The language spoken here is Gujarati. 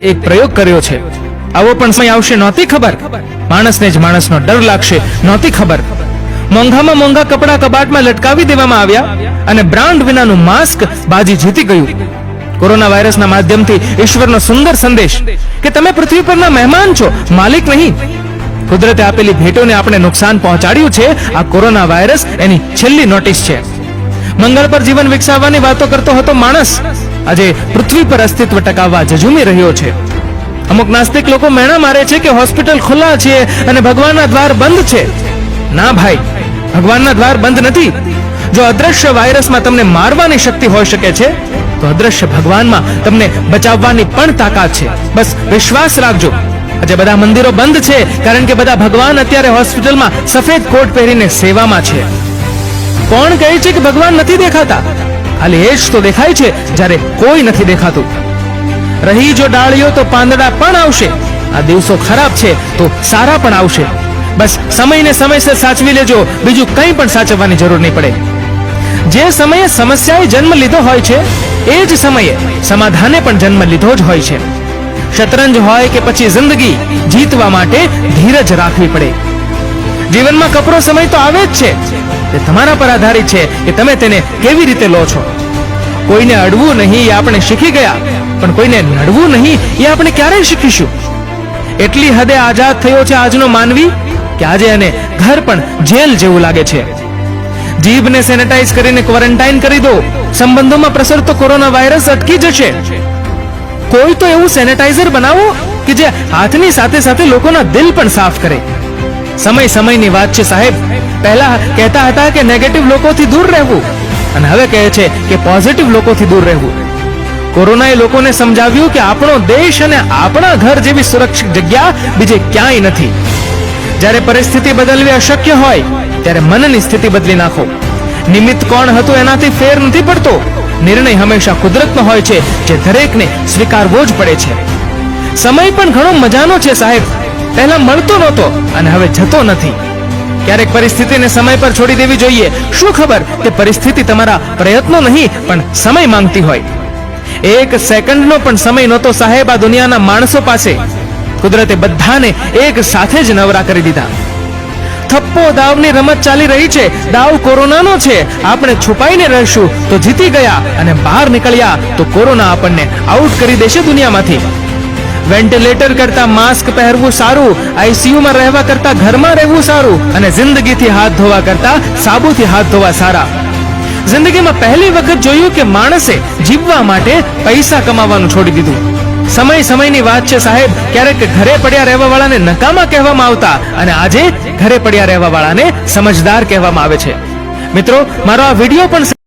એક પ્રયોગ કર્યો છે. આવો પણ સમય આવશે, નહોતી ખબર? માણસને જ માણસનો ડર લાગશે, નહોતી ખબર? મોંઘામાં મોંઘા કપડા કબાટમાં લટકાવી દેવામાં આવ્યા અને બ્રાન્ડ વિનાનું માસ્ક બાજી જીતી ગયું. કોરોના વાયરસના માધ્યમથી ઈશ્વરનો સુંદર સંદેશ કે તમે પૃથ્વી પરના મહેમાન છો, માલિક નહીં. કુદરતે આપેલી ભેટોને આપણે નુકસાન પહોંચાડ્યું છે, આ કોરોના વાયરસ એની છેલ્લી નોટિસ છે. મંગળ પર જીવન વિકસાવવાની વાતો કરતો હતો માણસ. આજે પૃથ્વી પર અસ્તિત્વ ટકાવવા જજુમી રહ્યો છે. અમુક નાસ્તિક લોકો મેણા મારે છે કે હોસ્પિટલ ખુલ્લા છે અને ભગવાનના દ્વાર બંધ છે. ના ભાઈ, ભગવાનના દ્વાર બંધ નથી. જો અદ્રશ્ય વાયરસમાં તમને મારવાની શક્તિ હોઈ શકે છે, તો અદ્રશ્ય ભગવાનમાં તમને બચાવવાની પણ તાકાત છે. બસ વિશ્વાસ રાખજો. આજે બધા મંદિરો બંધ છે, કારણ કે બધા ભગવાન અત્યારે હોસ્પિટલમાં સફેદ કોટ પહેરીને સેવામાં છે. કોણ કહે છે કે ભગવાન નથી દેખાતા? એ જ તો દેખાય છે, જ્યારે કોઈ નથી દેખાતું. રહી જો ડાળીઓ તો પાંદડા પણ આવશે. આ દિવસો ખરાબ છે, તો સારા પણ આવશે. બસ સમયને સમયસર સાચવી લેજો, બીજું કંઈ પણ સાચવવાની જરૂર નહીં પડે. જે સમયે સમસ્યાએ જન્મ લીધો હોય છે, એ જ સમયે સમાધાને પણ જન્મ લીધો જ હોય છે. શતરંજ હોય કે પછી જિંદગી, જીતવા માટે ધીરજ રાખવી પડે. જીવનમાં કપરો સમય તો આવે જ છે તે તમારા પર આધારિત છે કે તમે તેને કેવી રીતે લો છો. કોઈને અડવું નહીં એ આપણે શીખી ગયા, પણ કોઈને નડવું નહીં એ આપણે ક્યારેય શીખીશું? એટલી હદે આઝાદ થયો છે આજનો માનવી કે આજે એને ઘર પણ જેલ જેવું લાગે છે. જીભને સેનેટાઈઝ કરીને ક્વોરન્ટાઇન કરી દો. સંબંધોમાં પ્રસરતો કોરોના વાયરસ અટકી જશે. કોઈ તો એવું સેનેટાઈઝર બનાવો કે જે હાથની સાથે સાથે લોકોના દિલ પણ સાફ કરે. સમય સમયની વાત છે સાહેબ. પહેલા કહેતા હતા કે નેગેટિવ લોકોથી દૂર રહેવું. અને હવે કહે છે કે પોઝિટિવ લોકોથી દૂર રહેવું. કોરોનાએ લોકોને સમજાવ્યું કે આપણો દેશ અને આપણા ઘર જેવી સુરક્ષિત જગ્યા બીજે ક્યાંય નથી. જ્યારે પરિસ્થિતિ બદલવી અશક્ય હોય, ત્યારે મનની સ્થિતિ બદલી નાખો. નિમિત્ત કોણ હતું એનાથી ફેર નથી પડતો. નિર્ણય હંમેશા કુદરતનો હોય છે, જે દરેકને સ્વીકારવો જ પડે છે. સમય પણ ઘણો મજાનો છે સાહેબ. પહેલા મળતો નહોતો અને હવે જતો નથી. ક્યારેક પરિસ્થિતિને સમય પર છોડી દેવી જોઈએ. શું ખબર કે પરિસ્થિતિ તમારા પ્રયત્નો નહીં, પણ સમય માંગતી હોય. એક સેકન્ડનો પણ સમય નહોતો સાહેબ આ દુનિયાના માણસો પાસે. કુદરતે બધાને એક સાથે જ નવરા કરી દીધા. થપ્પો દાવની રમત ચાલી રહી છે. દાવ કોરોનાનો છે. આપણે છુપાઈને રહીશું. તો જીતી ગયા અને બહાર નીકળ્યા તો કોરોના આપણને આઉટ કરી દેશે દુનિયામાંથી. વેન્ટિલેટર કરતા માસ્ક પહેરવું સારું આઈસીયુમાં રહેવા કરતા ઘરમાં રહેવું સારું અને જિંદગીથી હાથ ધોવા કરતા સાબુથી હાથ ધોવા સારા. જિંદગીમાં પહેલી વખત જોયું કે માણસે જીવવા માટે પૈસા કમાવાનું છોડી દીધું. સમય સમયની વાત છે સાહેબ, ક્યારેક ઘરે પડ્યા રહેવા વાળાને નકામા કહેવામાં આવતા અને આજે ઘરે પડ્યા રહેવા વાળાને સમજદાર કહેવામાં આવે છે. મિત્રો, મારો આ વીડિયો પણ